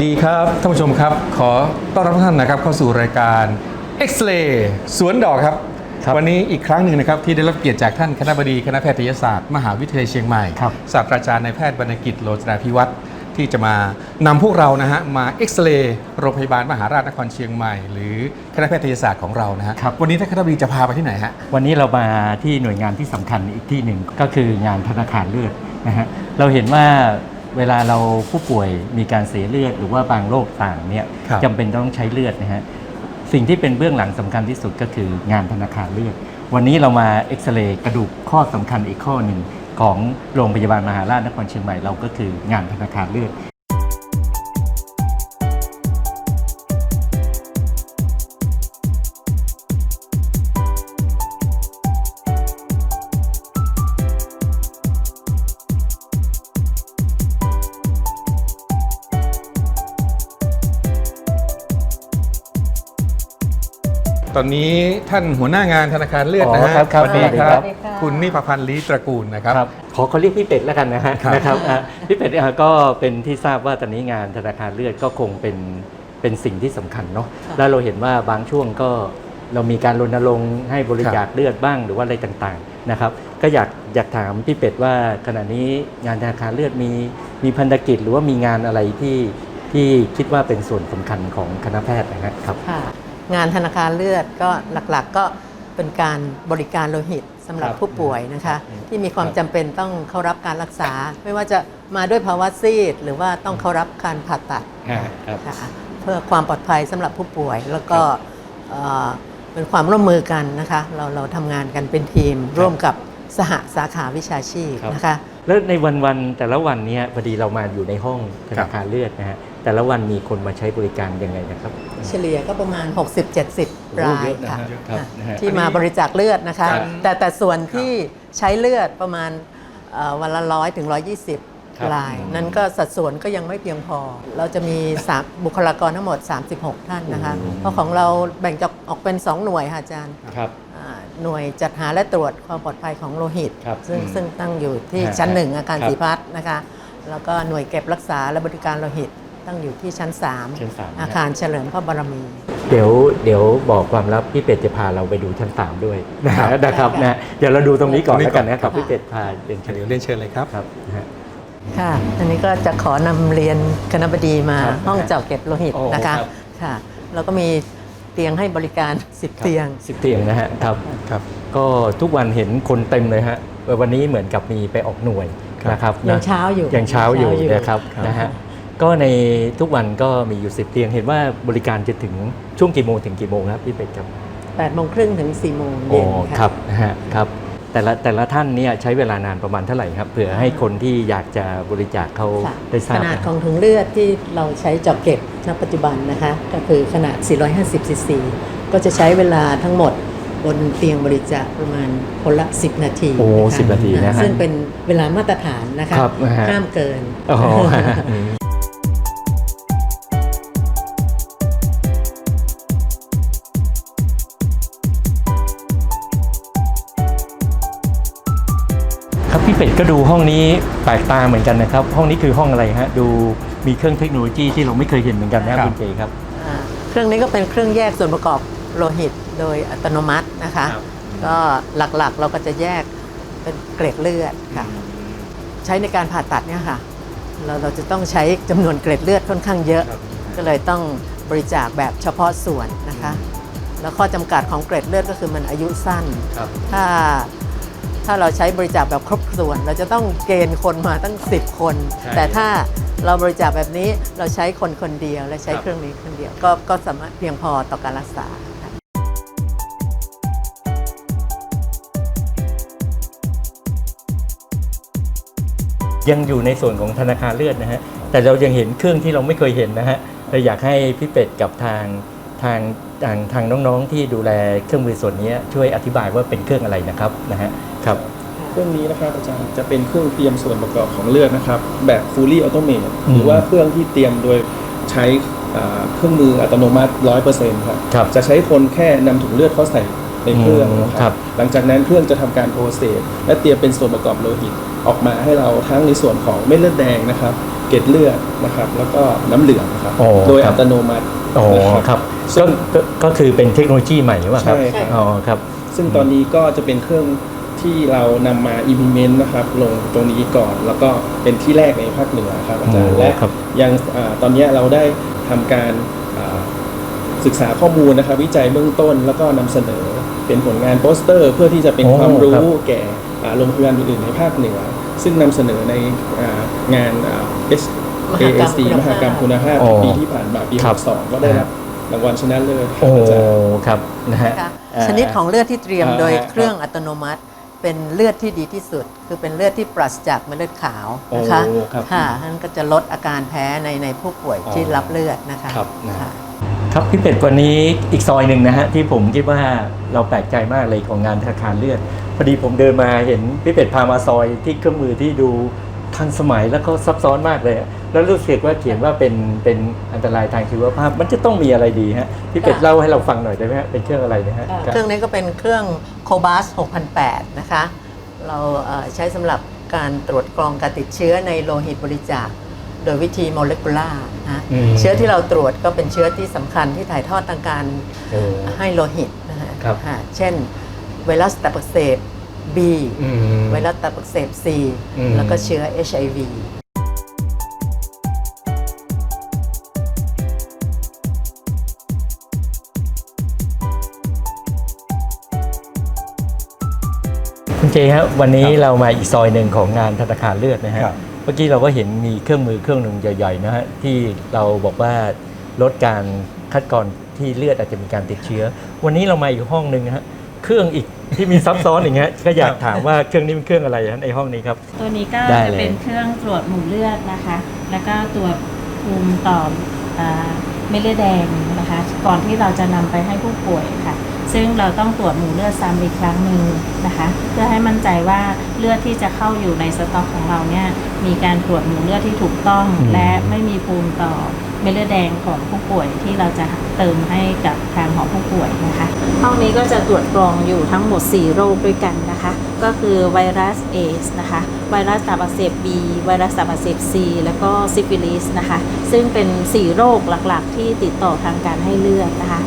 วัสดีครับท่านผู้ชมครับ ขอต้อนรับทุกท่านนะครับเข้าสู่รายการ X-ray สวนดอกครับครับ วันนี้อีกครั้งหนึ่งนะครับที่ได้รับเกียรติจากท่านคณะบดีคณะแพทยศาสตร์ มหาวิทยาลัยเชียงใหม่ครับศาสตราจารย์นายแพทย์บรรณกิจโลจนาพิวัตรที่จะมานำพวกเรานะฮะมาเอ็กซเรย์โรงพยาบาลมหาราชนครเชียงใหม่ หรือคณะแพทยศาสตร์ของเรานะฮะครับ วันนี้ท่านคณะบดีจะพาไปที่ไหนฮะวันนี้เรามาที่หน่วยงานที่สำคัญอีกที่หนึ่งก็คืองานธนาคารเลือดนะฮะเราเห็นว่า เวลาเราผู้ป่วยมีการเสียเลือดหรือว่าบางโรคต่างเนี่ยครับจำเป็นต้องใช้เลือดนะฮะสิ่งที่เป็นเบื้องหลังสำคัญที่สุดก็คืองานธนาคารเลือด วันนี้เรามาเอ็กซเรย์กระดูกข้อสำคัญอีกข้อหนึ่งของโรงพยาบาลมหาราชนครเชียงใหม่เราก็คืองานธนาคารเลือด นนี้ท่านหัวหน้างานธนาคารเลือดนะฮะอ๋อครับครับสวัสดีสวัสดีคครัรับบคุณนิพพันธ์ลีตระกูลนะครับ ครับขอเขาเรียกพี่เป็ดแล้วกันนะฮะครับ นะครับอะพี่เป็ดอะก็เป็นที่ทราบว่าตอนนี้งานธนาคารเลือดก็คงเป็นเป็นสิ่งที่สำคัญเนาะแล้วเราเห็นว่าบางช่วงก็เรามีการรณรงค์ให้บริจาคเลือดบ้างหรือว่าอะไรต่างๆนะครับก็อยากอยากถามพี่เป็ดว่าขณะนี้งานธนาคารเลือดมีมีพันธกิจหรือว่ามีงานอะไรที่ที่คิดว่าเป็นส่วนสำคัญของคณะแพทย์นะฮะครับ ค่ะ งานธนาคารเลือดก็หลักๆก็เป็นการบริการโลหิตสำหรับครับผู้ป่วยนะคะ อืมที่มีความครับ จำเป็นต้องเข้ารับการรักษา ไม่ว่าจะมาด้วยภาวะซีด หรือว่าต้องเข้ารับการผ่าตัดฮะครับนะคะเพื่อความปลอดภัยสำหรับผู้ป่วยแล้วก็เอ่อเป็นความร่วมมือกันนะคะ เราเราทำงานกันเป็นทีม ร่วมกับสหสาขาวิชาชีพครับ นะคะ แล้วในวันวันๆแต่ละวันเนี้ยพอดีเรามาอยู่ในห้องธนาคารเลือดนะฮะ แต่ละวันมีคนมาใช้บริการยังไงนะครับ เฉลี่ยก็ประมาณ 60-70 รายค่ะครับนะฮะ ที่มาบริจาคเลือดนะคะ ครับ แต่แต่ส่วนที่ใช้เลือดประมาณเอ่อวันละร้อยถึงร้อยยี่สิบครับ รายอืมนั้นก็สัดส่วนก็ยังไม่เพียงพอ เราจะมีสามบุคลากรทั้งหมด 36 ท่านนะคะอืมเพราะของเราแบ่งจากออกเป็น 2 หน่วยค่ะอาจารย์ครับ อ่าหน่วยจัดหาและตรวจความปลอดภัยของโลหิต ครับซึ่งอืมซึ่งตั้งอยู่ที่ฮะชั้นหนึ่งอาคารครับ สีพัฒน์นะคะ แล้วก็หน่วยเก็บรักษาและบริการโลหิต ตั้งอยู่ที่ชั้น 3 ชั้นสามอาคารเฉลิมพระบารมี เดี๋ยวเดี๋ยวบอกความลับพี่เป็ดจะพาเราไปดูชั้นสามด้วยนะฮะนะครับนะเดี๋ยวเราดูตรงนี้ก่อนตรงนี้แล้วกันก่อนนะครับพี่เป็ดพาเดินเชิญเดี๋ยวเรียนเชิญเลยครับ ครับนะฮะ ค่ะอันนี้ก็จะขอนำเรียนคณะบดีมาครับห้องเจาะเก็บโลหิตโอ้นะคะครับ ค่ะ แล้วก็มีเตียงให้บริการ 10 เตียง สิบเตียงนะฮะครับ ครับก็ทุกวันเห็นคนเต็มเลยฮะวันนี้เหมือนกับมีไปออกหน่วยครับนะครับยังนะเช้าอยู่ยังเช้าอยู่ยังเช้าอยู่นะครับครับ นะฮะ ก็ในทุกวันก็มีอยู่สิบเตียง เห็นว่าบริการจะถึงช่วงกี่โมงถึงกี่โมงครับพี่เป็ดครับ8โมงครึ่งถึง4โมงโอ้เย็นค่ะครับนะฮะครับ แต่ละแต่ละท่านเนี่ยใช้เวลานานประมาณเท่าไหร่ครับเผื่อให้คนที่อยากจะบริจาคเขาค่ะได้ทราขบนาดนะของถุงเลือดที่เราใช้เจาะเก็บณปัจจุบันนะคะ ก็คือขนาด 450ซีซีก็จะใช้เวลาทั้งหมดบนเตียงบริจาคประมาณคนละ 10 นาทีโอ้ะคะสิบนาทีนะฮะ ซึ่งเป็นเวลามาตรฐานนะคะครับนะฮะ ห้ามเกิน อ๋อ ก็ดูห้องนี้แปลกตาเหมือนกันนะครับ ห้องนี้คือห้องอะไรฮะดูมีเครื่องเทคโนโลยีที่เราไม่เคยเห็นเหมือนกันนะครับครับคุณเจครับ อ่าเครื่องนี้ก็เป็นเครื่องแยกส่วนประกอบโลหิตโดยอัตโนมัตินะคะ ครับ ก็หลักๆเราก็จะแยกเป็นเกล็ดเลือดค่ะ ใช้ในการผ่าตัดเนี่ยค่ะ เราเราจะต้องใช้จำนวนเกล็ดเลือดค่อนข้างเยอะครับก็เลยต้องบริจาคแบบเฉพาะส่วนนะคะ แล้วข้อจำกัดของเกล็ดเลือดก็คือมันอายุสั้น ครับ ถ้า ถ้าเราใช้บริจาคแบบครบส่วน เราจะต้องเกณฑ์คนมาตั้ง 10 คน ใช่แต่ถ้าเราบริจาคแบบนี้เราใช้คนคนเดียวและใช้ครับ เครื่องนี้คนเดียวก็ก็สามารถเพียงพอต่อการรักษาค่ะยังอยู่ในส่วนของธนาคารเลือดนะฮะ แต่เรายังเห็นเครื่องที่เราไม่เคยเห็นนะฮะเราอยากให้พี่เป็ดกับทางทางทางทางน้องๆที่ดูแลเครื่องมือส่วนนี้ช่วยอธิบายว่าเป็นเครื่องอะไรนะครับนะฮะ ครับ เครื่องนี้นะครับอาจารย์จะเป็นเครื่องเตรียมส่วนประกอบของเลือดนะครับ แบบ fully automate อืมหรือว่าเครื่องที่เตรียมโดยใช้อ่าเครื่องมืออัตโนมัติ100%ครับครับ จะใช้คนแค่นำถุงเลือดเข้าใส่ในเครื่องนะคครัรับบหลังจากนั้นเครื่องจะทำการโปรเซสและเตรียมเป็นส่วนประกอบโลหิตออกมาให้เราทั้งในส่วนของเม็ดเลือดแดงนะครับ เกล็ดเลือดนะครับ แล้วก็น้ำเหลืองนะครับโอ้โดยครัอับตโนมัติโอ้นะครับซึ่ก็งก็ก็คือเป็นเทคโนโลยีใหม่ว่าครับใช่ครับอ๋อครับ ซึ่งตอนนี้ก็จะเป็นเครื่อง ที่เรานำมา implement นะครับ ลงตรงนี้ก่อน แล้วก็เป็นที่แรกในภาคเหนือครับอาจารย์โอ้และครับ ยังอาตอนนี้เราได้ทำการอ่าศึกษาข้อมูลนะครับ วิจัยเบื้องต้นแล้วก็นำเสนอเป็นผลงานโปสเตอร์ เพื่อที่จะเป็นโอ้ความรู้ครับแก่อ่าโรงพยาบาลอื่นๆในภาคเหนือ ซึ่งนำเสนอในอ่างานอ่า S มหากรรม ASC คุณภาพ มหากรรมคุณภาพโอ้ปีที่ผ่านมาปีครับ 62ก็ได้รับรางวัลชนะเลิศครัโอ้บอาจารย์ ครับนะฮะ นะคะาชนิดของเลือดที่เตรียมอ่าโดยครับเครื่องอัตโนมัติ เป็นเลือดที่ดีที่สุด คือเป็นเลือดที่ปราศจากเม็ดเลือดขาวนะคะโอ้ครับค่ะนั่นก็จะลดอาการแพ้ในในผู้ป่วยที่อ๋อรับเลือดนะคะครับนะ ค่ะ ครับพี่เป็ดวันนี้อีกซอยหนึ่งนะฮะที่ผมคิดว่าเราแปลกใจมากเลยของงานธนาคารเลือดพอดีผมเดินมาเห็นพี่เป็ดพามาซอยที่เครื่องมือที่ดูทันสมัยแล้วก็ซับซ้อนมากเลย แล้วรู้สึกว่าเขียนว่าเป็นเป็นอันตรายทางชีวภาพ มันจะต้องมีอะไรดีฮะพี่เป็ดค่ะเล่าให้เราฟังหน่อยได้ไหมฮะเป็นเครื่องอะไรนะฮะเครื่องนี้ก็เป็นเครื่องโคบาส6008 นะคะ เราเอ่อใช้สำหรับการตรวจกรองการติดเชื้อในโลหิตบริจาค โดยวิธีโมเลกุลาร์นะอืมเชื้อที่เราตรวจก็เป็นเชื้อที่สำคัญที่ถ่ายทอดทางการโอ้ให้โลหิตนะฮะครับอ่าเช่นไวรัสตับอักเสบ B อืมไวรัสตับอักเสบ C อืมแล้วก็เชื้อ HIV เจครับวันนี้เรามาอีกซอยหนึ่งของงานธนาคารเลือดนะฮะ ครับ เมื่อกี้เราก็เห็นมีเครื่องมือเครื่องหนึ่งใหญ่ๆนะฮะที่เราบอกว่าลดการคัดกรองที่เลือดอาจจะมีการติดเชื้อ วันนี้เรามาอีกห้องหนึ่งนะฮะเครื่องอีกที่มีซับซ้อนอย่างเงี้ยก็อยากถามว่าเครื่องนี้เป็นเครื่องอะไรฮะในห้องนี้ครับ ตัวนี้ก็ได้จะเลย เป็นเครื่องตรวจหมู่เลือดนะคะ แล้วก็ตรวจภูมิต่ออ่าเม็ดเลือดแดงนะคะ ก่อนที่เราจะนำไปให้ผู้ป่วยค่ะ ซึ่งเราต้องตรวจหมู่เลือดซ้ำอีกครั้งหนึ่งนะคะ เพื่อให้มั่นใจว่าเลือดที่จะเข้าอยู่ในสต็อกของเราเนี่ยมีการตรวจหมู่เลือดที่ถูกต้อง และไม่มีภูมิต่อ เม็ดเลือดแดงของผู้ป่วยที่เราจะเติมให้กับทางของผู้ป่วยนะคะ ห้องนี้ก็จะตรวจกรองอยู่ทั้งหมด 4 โรคด้วยกันนะคะ ก็คือไวรัสเอสนะคะ ไวรัสตับอักเสบบีไวรัสตับอักเสบซีแล้วก็ซิฟิลิสนะคะ ซึ่งเป็น 4 โรคหลักๆ ที่ติดต่อทางการให้เลือดนะคะ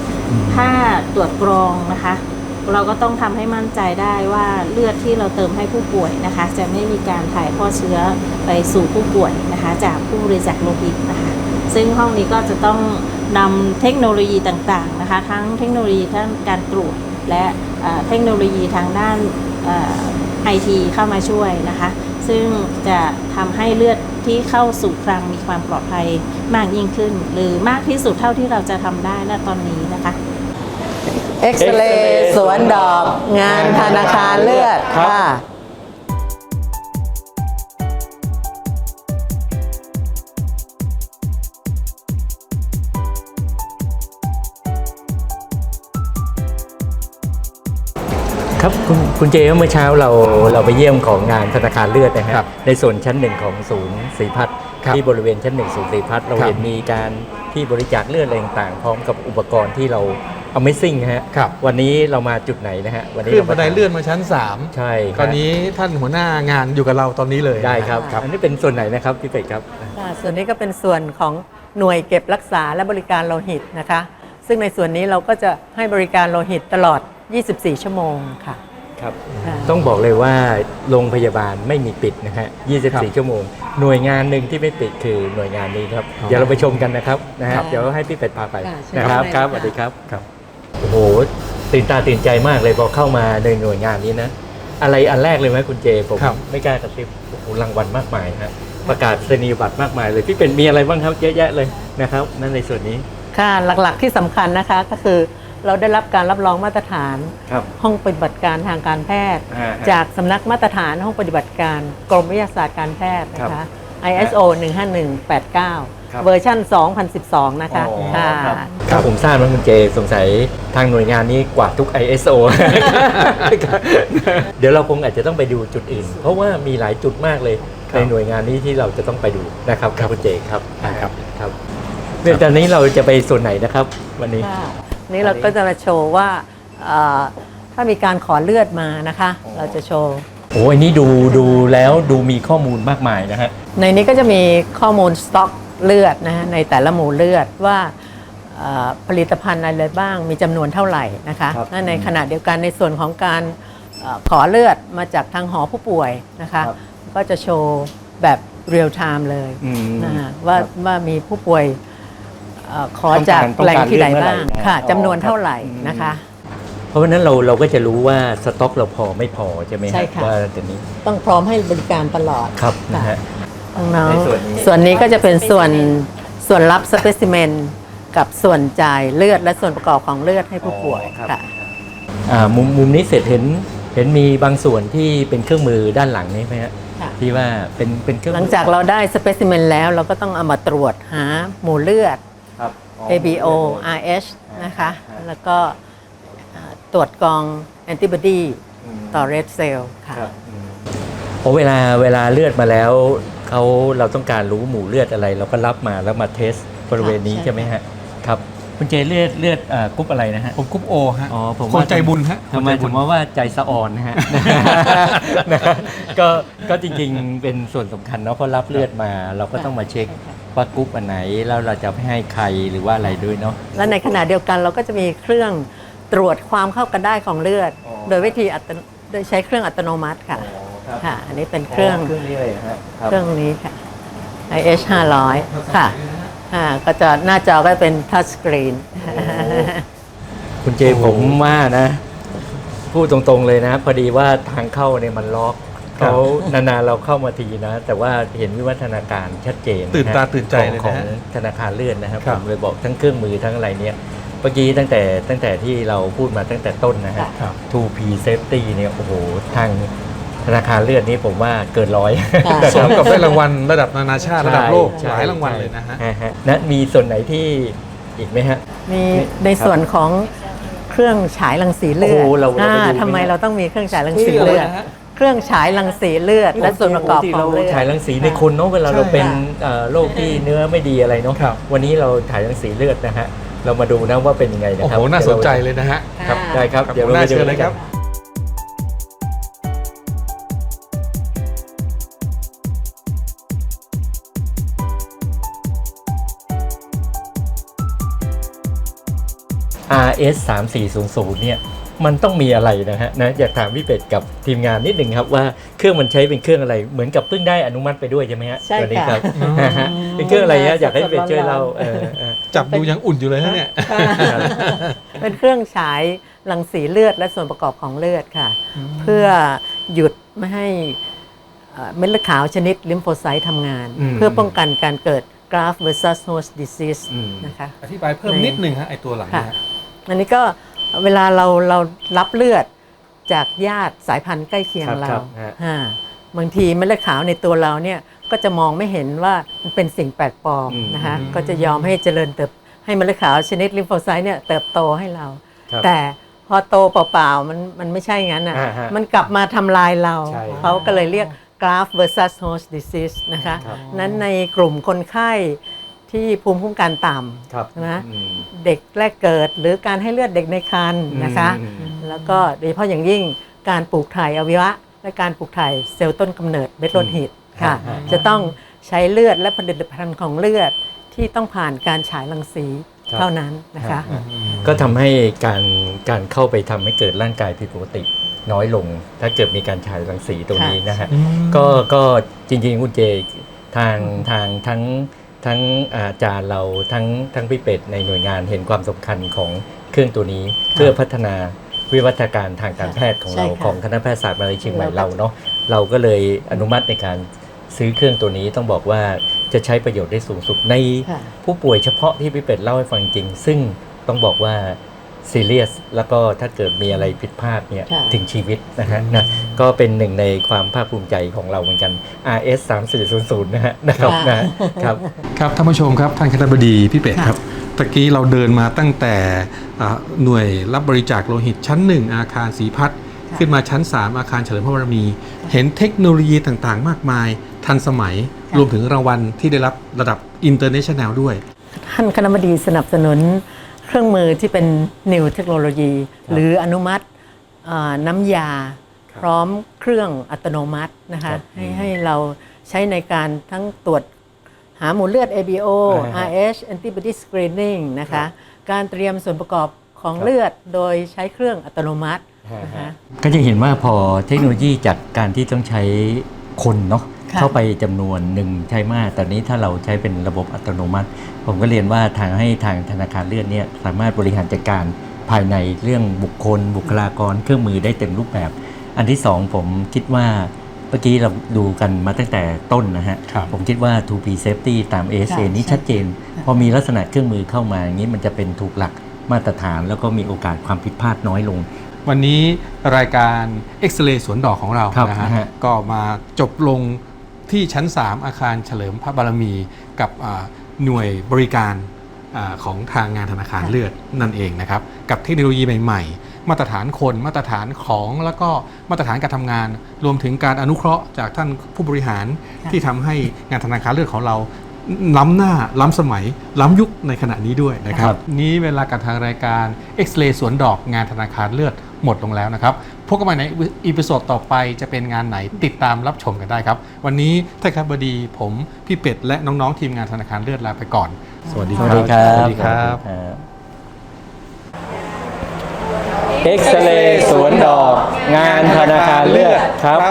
ถ้าตรวจกรองนะคะเราก็ต้องทำให้มั่นใจได้ว่าเลือดที่เราเติมให้ผู้ป่วยนะคะ จะไม่มีการถ่ายทอดเชื้อไปสู่ผู้ป่วยนะคะ จากผู้บริจาคโลหิตนะคะ ซึ่งห้องนี้ก็จะต้องนำเทคโนโลยีต่างๆนะคะ ทั้งเทคโนโลยีด้านการตรวจและเอ่อเทคโนโลยีทางด้านไอทีเข้ามาช่วยนะคะ ซึ่งจะทำให้เลือดที่เข้าสู่คลังมีความปลอดภัยมากยิ่งขึ้น หรือมากที่สุดเท่าที่เราจะทำได้ณตอนนี้นะคะเอ็กซเรย์สวนดอกงานธนาคารเลือดครับค่ะ ครับคุณคุณเจเมื่อเช้าเราเราไปเยี่ยมของงานธนาคารเลือดนะฮะครับในส่วนชั้นหนึ่งของศูนย์ศรีพัฒน์ครับที่บริเวณชั้นหนึ่งศูนย์ศรีพัฒน์เราครับ เห็นมีการที่บริจาคเลือดอะไรต่างๆพร้อมกับอุปกรณ์ที่เรา Amazing นะฮะครับวันนี้เรามาจุดไหนนะฮะวันนี้ขึ้นราบันไดเลื่อนมาชั้นใช่3คตรัอบนนี้ท่านหัวหน้างานอยู่กับเราตอนนี้เลยได้ครับครับ อันนี้เป็นส่วนไหนนะครับพี่เป็ดครับ ค่ะส่วนนี้ก็เป็นส่วนของหน่วยเก็บรักษาและบริการโลหิตนะคะ ซึ่งในส่วนนี้เราก็จะให้บริการโลหิตตลอด 24 ชั่วโมงค่ะ ครับ ค่ะต้องบอกเลยว่าโรงพยาบาลไม่มีปิดนะฮะ24 ชั่วโมง หน่วยงานหนึ่งที่ไม่ปิดคือหน่วยงานนี้ครับ อ๋อ เดี๋ยวเราไปชมกันนะครับนะครัฮะบ เดี๋ยวให้พี่เป็ดพาไปค่ะเชิญนะครับได้ครับค่ะสวัสดีครับครับ โอ้โหตื่นตาตื่นใจมากเลยพอเข้ามาในหน่วยงานนี้นะ อะไรอันแรกเลยไหมคุณเจผมครับ ไม่กล้ากระซิบโอ้โหรางวัลมากมายฮะประกาศนียบัตรมากมายเลยพี่เป็นมีอะไรบ้างครับเยอะแยะเลยนะครับ นั่นในส่วนนี้ ค่ะหลักๆที่สำคัญนะคะก็คือ เราได้รับการรับรองมาตรฐาน ครับห้องปฏิบัติการทางการแพทย์ อ่าฮะ จากสำนักมาตรฐานห้องปฏิบัติการกรมวิทยาศาสตร์การแพทย์นะครัคะ บ ISO ครับ 15189 เวอร์ชัน2012 นะคะอ๋อค่ะ ครับครับผมทราบว่าคุณเจสงสัยทางหน่วยงานนี้กว่าดทุก ISO เดี๋ยวเราคงอาจจะต้องไปดูจุดอื่น เพราะว่ามีหลายจุดมากเลยครับในหน่วยงานนี้ที่เราจะต้องไปดูนะครับครับคุณเจครับครับ ครับเรื่องตอนนี้เราจะไปส่วนไหนนะครับ วันนี้ ค่ะ นี่เราก็จะมาโชว์ว่าเอ่อถ้ามีการขอเลือดมานะคะ เราจะโชว์โอ้ยนี่ดูดูแล้วดูมีข้อมูลมากมายนะฮะในนี้ก็จะมีข้อมูลสต็อกเลือดนะฮะในแต่ละหมู่เลือดว่าเอ่อผลิตภัณฑ์อะไรบ้างมีจำนวนเท่าไหร่นะคะครับและในขณะเดียวกันในส่วนของการเอ่อขอเลือดมาจากทางหอผู้ป่วยนะคะครับก็จะโชว์แบบเรียลไทม์เลยอืมนะฮะว่าครับว่ามีผู้ป่วยเอ่อ ขอต้องการจากต้องการแหล่งที่ไหนเลือดเมื่อไหร่บ้างนะค่ะอ๋อจำนวนครับเท่าไหร่อืมนะคะ เพราะฉะนั้นเราเราก็จะรู้ว่าสต็อกเราพอไม่พอใช่ไหมฮใช่ค่ะว่าเดี๋ยวนี้ต้องพร้อมให้บริการตลอดครับนะฮะน้องในส่วนนี้ๆส่วนนี้ก็จะเป็นส่วนส่วนรับสเปซิเมนกับส่วนจ่ายเลือดและส่วนประกอบของเลือดให้ผู้ป่วยอ๋อครับค่ะอ่ามุมมุมนี้เสร็จเห็นเห็นมีบางส่วนที่เป็นเครื่องมือด้านหลังนี้ไหมฮะค่ะที่ว่าเป็นเป็นเครื่องหมืลังจากเราได้สเปซิเมนแล้วเราก็ต้องเอามาตรวจหาหมู่เลือด ครับ ABO RH นะคะแล้วก็อ่าตรวจกรองแอนติบอดีต่อเรดเซลล์ค่ะ ครับอืมเพราะเวลาเวลาเลือดมาแล้วเขาเราต้องการรู้หมู่เลือดอะไร เราก็รับมาแล้วมาเทสบริเวณนี้ใช่ใช่ไหมฮะครับคุณเจเลือดเลือดอ่ากรุ๊ปอะไรนะฮะผมกรุ๊ปโอฮะอ๋อผมคนว่าใจบุญฮะทำไมคนใจผบุญ มว่าว่าใจสะอ่อนนะฮะ นะก็ก็จริงๆเป็นส่วนสำคัญเนาะเพราะรับเลือดมาเราก็ต้องมาเช็ค ว่ากรุ๊ปอันไหนแล้วเราจะให้ใครหรือว่าอะไรด้วยเนาะและในขณะเดียวกันเราก็จะมีเครื่องตรวจความเข้ากันได้ของเลือดอ๋อโดยวิธีอัตโนโดยใช้เครื่องอัตโนมัติค่ะครับค่ะ อันนี้เป็นเครื่องเครื่องนี้เลยฮะครับเครื่องนี้ค่ะ IH 500 ค่ะอ่าก็จะหน้าจอก็เป็นทัชสกรีนคุณเจผมว่านะ พูดตรงๆเลยนะ พอดีว่าทางเข้าเนี่ยมันล็อกครับ เขานานๆเราเข้ามาทีนะ แต่ว่าเห็นวิวัฒนาการชัดเจนตื่นตาะฮะตื่นใจเลยของนะของฮะธนาคารเลื่อนนะครับครัผบ มเลยบอกทั้งเครื่องมือทั้งอะไรเนี่ยเมื่อกี้ตั้งแต่ตั้งแต่ที่เราพูดมาตั้งแต่ต้นนะฮะ ครับ 2P Safety เนี่ยโอ้โหทางธนาคารเลื่อนนี้ผมว่าเกินร้อยค่ะ สมกับได้รางวัลระดับนานาชาติระดับโลกใช่หลายรางวัลเลยนะฮะใช่ฮะ นะมีส่วนไหนที่อีกไหมฮะ มีในส่วนของเครื่องฉายรังสีเลือดโอ้โหเราเราไปดูอ่าไหม ทำไมเนี่ยเราต้องมีเครื่องฉายรังสีชื่ออะไรเลือดนะฮะ เครื่องฉายรังสีเลือด และส่วนประกอบที่ขอเรางเลือด ฉายรังสีในคนเนาะเวลาใช่เราเป็นค่ะเอ่อโรคที่เนื้อไม่ดีอะไรเนาะครับวันนี้เราฉายรังสีเลือดนะฮะเรามาดูนะว่าเป็นยังไงนะโอ้ครัโหบน่าสนใจเลยนะฮะครับได้ครับครับเดี๋ยวเราน่าไปดูเชิญเลยครับอา RS 3 4 0 0เนี่ย มันต้องมีอะไรนะฮะนะอยากถามพี่เป็ดกับทีมงานนิดหนึ่งครับว่าเครื่องมันใช้เป็นเครื่องอะไรเหมือนกับเพิ่งได้อนุมัติไปด้วยใช่ไหมฮะใช่ตัวนี้ค่ะ ครับฮะเป็นเครื่องอะไรฮะอยากให้พี่เป็ดช่วยเล่าเออเออ จับดูยังอุ่นอยู่เลยฮะเนี่ย เป็นเครื่องฉายรังสีเลือดและส่วนประกอบของเลือดค่ะ เพื่อหยุดไม่ให้เอ่อเม็ดเลือดขาวชนิดลิมโฟไซต์ทำงาน อืม เพื่อป้องกันการเกิด graft versus host disease อืม นะคะ อธิบายเพิ่มนิดนึงฮะไอตัวหลังค่ะเนยฮะ อันนี้ก็ เวลาเราเรารับเลือดจากญาติสายพันธุ์ใกล้เคียงครับเราครับฮะ อ่าบางทีเม็ดเลือดขาวในตัวเราเนี่ยก็จะมองไม่เห็นว่ามันเป็นสิ่งแปลกปลอมอืม นะคะอืมก็จะยอมให้เจริญเติบให้เม็ดเลือดขาวชนิดลิมโฟไซต์เนี่ยเติบโตให้เรา ครับ แต่พอโตเปล่าๆมันมันไม่ใช่งั้นอะอ่าฮะมันกลับมาทำลายเรา ใช่เขาก็เลยเรียก graft versus host disease นะคะ ครับ นั้นในกลุ่มคนไข้ ที่ภูมิคุ้มกันต่ำครับนะอืมเด็กแรกเกิดหรือการให้เลือดเด็กในครรภ์นะคะอืมแล้วก็โดยเฉพาะอย่างยิ่งการปลูกถ่ายอวัยวะ และการปลูกถ่ายเซลล์ต้นกำเนิดเม็ดโลหิตค่ะอืมจะต้องใช้เลือดและผลิตภัณฑ์ของเลือดที่ต้องผ่านการฉายรังสีครับเท่านั้นนะคะ ก็ทำให้การการเข้าไปทำให้เกิดร่างกายผิดปกติน้อยลง ถ้าเกิดมีการฉายรังสีตรงนี้นะฮะอืมก็ก็จริงๆคุณเจทางทางทั้ง ทั้งอาจารย์เราทั้งทั้งพี่เป็ดในหน่วยงานเห็นความสำคัญของเครื่องตัวนี้เพื่อพัฒนาวิวัฒนาการทางการแพทย์ของเราใช่ค่ะของคณะแพทยศาสตร์มหาวิทยาลัยเชียงใหม่เราก็เราเนาะเราก็เลยอนุมัติในการซื้อเครื่องตัวนี้ต้องบอกว่าจะใช้ประโยชน์ได้สูงสุดในค่ะผู้ป่วยเฉพาะที่พี่เป็ดเล่าให้ฟังจริง ซึ่งต้องบอกว่า ซีเรียสแล้วก็ถ้าเกิดมีอะไรผิดพลาดเนี่ยค่ะ ถึงชีวิตนะฮะนะก็เป็นหนึ่งในความภาคภูมิใจของเราเหมือนกัน RS 3 4 0 0นะฮะนะครับค่ะนะครับ ครับท่านผู้ชมครับท่านคณบดีพี่เป็ดค่ะครับตะกี้เราเดินมาตั้งแต่อ่าหน่วยรับบริจาคโลหิตชั้น 1 อาคารศรีพัฒน์ขึ้นมาชั้น 3 อาคารเฉลิมพระบารมี เห็นเทคโนโลยีต่างๆ มากมาย ทันสมัยรวมถึงรางวัลที่ได้รับระดับอินเตอร์เนชั่นแนลด้วย ท่านคณะบดีสนับสนุน เครื่องมือที่เป็นนิวเทคโนโลยี หรืออนุมัติเอ่อน้ำยาพร้อมเครื่องอัตโนมัตินะครัคะบให้ให้เราใช้ในการทั้งตรวจหาหมู่เลือด ABO อ่าฮะ RH antibody screening นะคะ การเตรียมส่วนประกอบของเลือดโดยใช้เครื่องอัตโนมัตินะคะก็จะเห็นว่าพอเทคโนโลยีจากการที่ต้องใช้คนเนาะค่ะ เข้าไปจำนวนหนึ่งใช้มากตอนนี้ถ้าเราใช้เป็นระบบอัตโนมัติ ผมก็เรียนว่าทางให้ทางธนาคารเลือดเนี่ยสามารถบริหารจัดการภายในเรื่องบุคคล บุคลากรเครื่องมือได้เต็มรูปแบบ อันที่สองผมคิดว่าเมื่อกี้เราดูกันมาตั้งแต่ต้นนะฮะครับผมคิดว่า 2P safety ตาม ASA ค่ะนี้ใช่ชัดเจน พอมีลักษณะเครื่องมือเข้ามาอย่างนี้มันจะเป็นถูกหลักมาตรฐาน แล้วก็มีโอกาสความผิดพลาดน้อยลง วันนี้รายการเอ็กซเรย์สวนดอกของเราครับนะฮะนะฮะก็มาจบลง ที่ชั้น 3 อาคารเฉลิมพระบารมีกับอ่าหน่วยบริการอาของทางงานธนาคารเลือดนั่นเองนะครับ กับเทคโนโลยีใหม่ ๆ มาตรฐานคนมาตรฐานของแล้วก็มาตรฐานการทำงาน รวมถึงการอนุเคราะห์จากท่านผู้บริหารค่ะที่ทำให้งานธนาคารเลือดของเราล้ำหน้าล้ำสมัย ล้ำยุคในขณะนี้ด้วยนะครัครับบนี้เวลากับทางรายการเอ็กซเรย์สวนดอกงานธนาคารเลือด หมดลงแล้วนะครับพบกันใหม่ในอีพิโซดต่อไปจะเป็นงานไหนติดตามรับชมกันได้ครับ วันนี้ท่านครับบดีผมพี่เป็ดและน้องๆทีมงานธนาคารเลือดลาไปก่อน สวัสดีสควัรัสบดีครับ สวัสดีครับเอ็กซเรย์สวนดอก งานธนาคารเลือดครับ